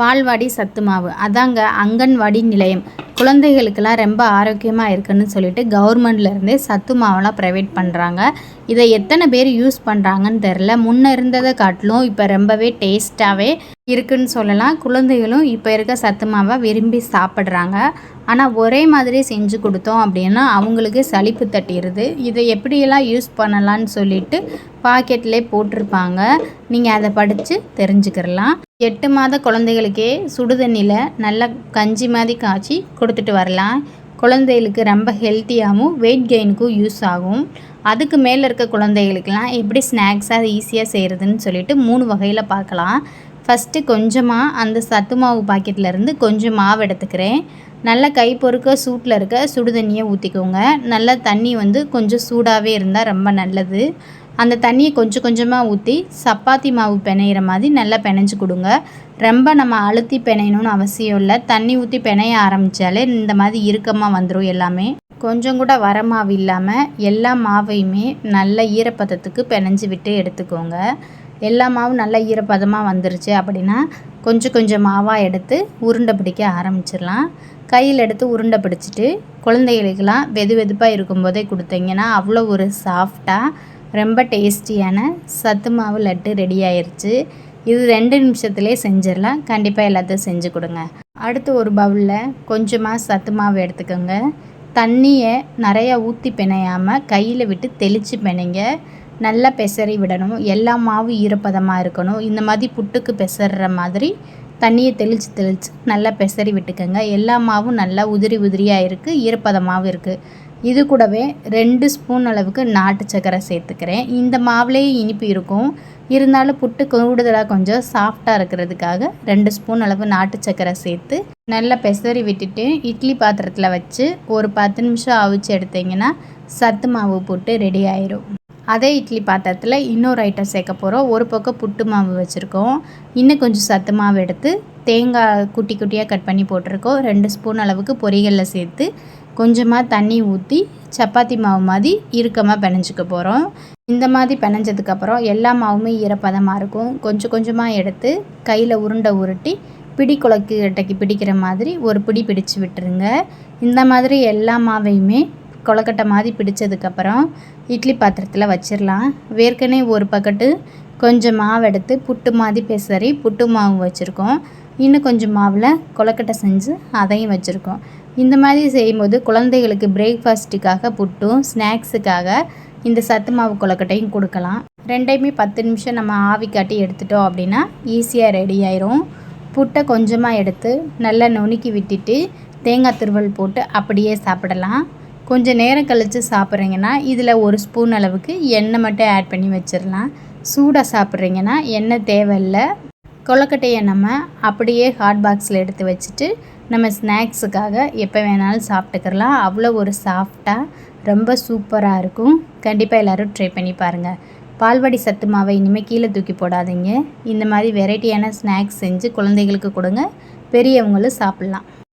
பால்வாடி சத்து மாவு. அதாங்க அங்கன்வாடி நிலையம். குழந்தைகளுக்கெல்லாம் ரொம்ப ஆரோக்கியமாக இருக்குன்னு சொல்லிட்டு கவர்மெண்ட்லேருந்தே சத்து மாவெல்லாம் ப்ரைவேட் பண்ணுறாங்க இதை எத்தனை பேர் யூஸ் பண்ணுறாங்கன்னு தெரில முன்னே இருந்ததை காட்டிலும் இப்போ ரொம்பவே டேஸ்ட்டாகவே இருக்குன்னு சொல்லலாம். குழந்தைகளும் இப்போ இருக்க சத்து மாவை விரும்பி சாப்பிட்றாங்க. ஆனால் ஒரே மாதிரி செஞ்சு கொடுத்தோம் அப்படின்னா அவங்களுக்கு சலிப்பு தட்டிடுது. இதை எப்படியெல்லாம் யூஸ் பண்ணலான்னு சொல்லிட்டு பாக்கெட்லேயே போட்டிருப்பாங்க. நீங்கள் அதை படித்து தெரிஞ்சுக்கிறலாம். எட்டு மாத குழந்தைகளுக்கே சுடுதண்ணியில் நல்லா கஞ்சி மாதிரி காய்ச்சி கொடுத்துட்டு வரலாம். குழந்தைகளுக்கு ரொம்ப ஹெல்த்தியாகவும் வெயிட் கெயினுக்கும் யூஸ் ஆகும். அதுக்கு மேலே இருக்க குழந்தைகளுக்கெல்லாம் எப்படி ஸ்நாக்ஸாக ஈஸியாக செய்கிறதுன்னு சொல்லிட்டு மூணு வகையில் பார்க்கலாம். ஃபஸ்ட்டு கொஞ்சமாக அந்த சத்து மாவு பாக்கெட்லேருந்து கொஞ்சம் மாவு எடுத்துக்கிறேன். நல்லா கை பொறுக்க சூட்டில் இருக்க சுடுதண்ணியை ஊற்றிக்கோங்க நல்லா தண்ணி வந்து கொஞ்சம் சூடாகவே இருந்தால் ரொம்ப நல்லது. அந்த தண்ணியை கொஞ்சம் கொஞ்சமாக ஊற்றி சப்பாத்தி மாவு பிணையிற மாதிரி நல்லா பிணைஞ்சு கொடுங்க. ரொம்ப நம்ம அழுத்தி பிணையணும்னு அவசியம் இல்லை. தண்ணி ஊற்றி பிணைய ஆரம்பித்தாலே இந்த மாதிரி இறுக்கமாக வந்துடும் எல்லாமே. கொஞ்சம் கூட வர மாவு இல்லாமல் எல்லா மாவையுமே நல்ல ஈரப்பதத்துக்கு பிணைஞ்சு விட்டு எடுத்துக்கோங்க. எல்லா மாவும் நல்ல ஈரப்பதமாக வந்துருச்சு அப்படின்னா கொஞ்சம் கொஞ்சம் மாவாக எடுத்து உருண்டை பிடிக்க ஆரம்பிச்சிடலாம். கையில் எடுத்து உருண்டை பிடிச்சிட்டு குழந்தைகளுக்கெல்லாம் வெது வெதுப்பாக இருக்கும்போதே கொடுத்தீங்கன்னா அவ்வளோ ஒரு சாஃப்டாக ரொம்ப டேஸ்டியான சத்து மாவு லட்டு ரெடி ஆயிடுச்சு இது ரெண்டு நிமிஷத்துலேயே செஞ்சிடலாம். கண்டிப்பாக எல்லாத்தையும் செஞ்சு கொடுங்க. அடுத்து ஒரு பவுலில் கொஞ்சமாக சத்து மாவு எடுத்துக்கோங்க. தண்ணியை நிறையா ஊற்றி பிணையாமல் கையில் விட்டு தெளித்து பிணைங்க. நல்லா பெசரி விடணும். எல்லா மாவும் ஈரப்பதமாக இருக்கணும். இந்த மாதிரி புட்டுக்கு பெசற மாதிரி தண்ணியை தெளித்து தெளித்து நல்லா பெசரி விட்டுக்கோங்க. எல்லா மாவும் நல்லா உதிரி உதிரியாக இருக்குது ஈரப்பதமாகவும் இருக்குது இது கூடவே ரெண்டு ஸ்பூன் அளவுக்கு நாட்டு சக்கரை சேர்த்துக்கிறேன். இந்த மாவுலேயே இனிப்பு இருக்கும். இருந்தாலும் புட்டு கூடுதலாக கொஞ்சம் சாஃப்டாக இருக்கிறதுக்காக ரெண்டு ஸ்பூன் அளவு நாட்டு சக்கரை சேர்த்து நல்லா பெசரி விட்டுட்டு இட்லி பாத்திரத்தில் வச்சு ஒரு பத்து நிமிஷம் அவிச்சு எடுத்திங்கன்னா சத்து மாவு புட்டு ரெடி ஆயிரும். அதே இட்லி பாத்திரத்தில் இன்னொரு ஐட்டம் சேர்க்க போகிறோம் ஒரு பக்கம் புட்டு மாவு வச்சுருக்கோம். இன்னும் கொஞ்சம் சத்து மாவு எடுத்து தேங்காய் குட்டி குட்டியாக கட் பண்ணி போட்டிருக்கோம். ரெண்டு ஸ்பூன் அளவுக்கு பொரிகளில் சேர்த்து கொஞ்சமாக தண்ணி ஊற்றி சப்பாத்தி மாவு மாதிரி இறுக்கமாக பிணைஞ்சிக்க போகிறோம் இந்த மாதிரி பிணைஞ்சதுக்கப்புறம் எல்லா மாவுமே ஈரப்பதமாக இருக்கும். கொஞ்சம் கொஞ்சமாக எடுத்து கையில் உருண்டை உருட்டி பிடி குழக்கு கட்டைக்கு பிடிக்கிற மாதிரி ஒரு பிடி பிடிச்சு விட்டுருங்க. இந்த மாதிரி எல்லா மாவையுமே கொழக்கட்டை மாதிரி பிடிச்சதுக்கப்புறம் இட்லி பாத்திரத்தில் வச்சிடலாம் வேர்க்கனே ஒரு பக்கெட்டு கொஞ்சம் மாவு எடுத்து புட்டு மாதிரி பெசரி புட்டு மாவு வச்சுருக்கோம். இன்னும் கொஞ்சம் மாவில் கொலக்கட்டை செஞ்சு அதையும் வச்சுருக்கோம். இந்த மாதிரி செய்யும்போது குழந்தைகளுக்கு பிரேக்ஃபாஸ்ட்டுக்காக புட்டும் ஸ்நாக்ஸுக்காக இந்த சத்து மாவு கொலக்கட்டையும் கொடுக்கலாம். ரெண்டையுமே பத்து நிமிஷம் நம்ம ஆவி காட்டி எடுத்துட்டோம் அப்படின்னா ஈஸியாக ரெடி ஆயிரும். புட்டை கொஞ்சமாக எடுத்து நல்லா நுணுக்கி விட்டுட்டு தேங்காய் துருவல் போட்டு அப்படியே சாப்பிடலாம். கொஞ்சம் நேரம் கழித்து சாப்பிட்றீங்கன்னா இதில் ஒரு ஸ்பூன் அளவுக்கு எண்ணெய் மட்டும் ஆட் பண்ணி வச்சிடலாம் சூடாக சாப்பிட்றீங்கன்னா எண்ணெய் தேவையில்லை. கொழுக்கட்டையை நம்ம அப்படியே ஹாட் பாக்ஸில் எடுத்து வச்சுட்டு நம்ம ஸ்நாக்ஸுக்காக எப்போ வேணாலும் சாப்பிட்டுக்கிறலாம் அவ்வளோ ஒரு சாஃப்டாக ரொம்ப சூப்பராக இருக்கும். கண்டிப்பாக எல்லோரும் ட்ரை பண்ணி பாருங்கள் பால்வாடி சத்து மாவை இனிமேல் கீழே தூக்கி போடாதீங்க. இந்த மாதிரி வெரைட்டியான ஸ்நாக்ஸ் செஞ்சு குழந்தைகளுக்கு கொடுங்க. பெரியவங்களும் சாப்பிட்லாம்.